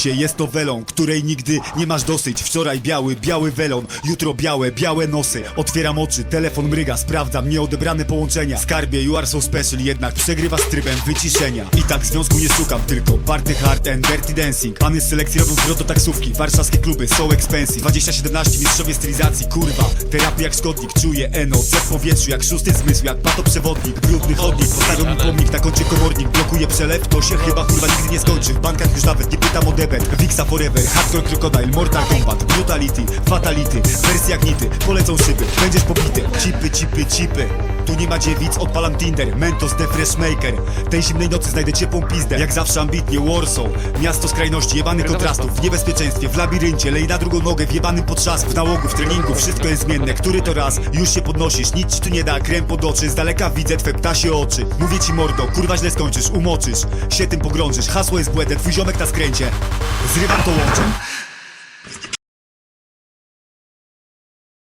życie jest nowelą, której nigdy nie masz dosyć. Wczoraj biały, biały welon, jutro białe, białe nosy. Otwieram oczy, telefon mryga, sprawdzam nieodebrane połączenia. Skarbie, you are so special, jednak przegrywa z trybem wyciszenia. I tak związku nie szukam, tylko party hard and dirty dancing. Pany z selekcji robią zwrot taksówki, warszawskie kluby so expensive. 2017 mistrzowie stylizacji, kurwa. Terapia jak szkodnik, czuję NOC w powietrzu Jak szósty zmysł, jak patoprzewodnik Brudny chodnik, postawią mi pomnik Na koncie komornik, blokuje przelew To się chyba kurwa nigdy nie skończy. W bankach już nawet nie pytam o Wixa forever, hardcore crocodile, mortal kombat Brutality, fatality, wersja gnity Polecą szyby, będziesz pobity. Cipy, cipy, cipy tu nie ma dziewic, odpalam Tinder Mentos, The Fresh Maker. Tej zimnej nocy znajdę ciepłą pizdę Jak zawsze ambitnie, Warsaw. Miasto skrajności, jebanych kontrastów W niebezpieczeństwie, w labiryncie Lej na drugą nogę, w jebanym potrzask W nałogu, w treningu, wszystko jest zmienne Który to raz, już się podnosisz Nic ci tu nie da, krem pod oczy Z daleka widzę twe ptasie oczy. Mówię ci mordo, kurwa źle skończysz, umoczysz Się tym pogrążysz, hasło jest błędem Twój ziomek na skręcie. Zrywam to łączem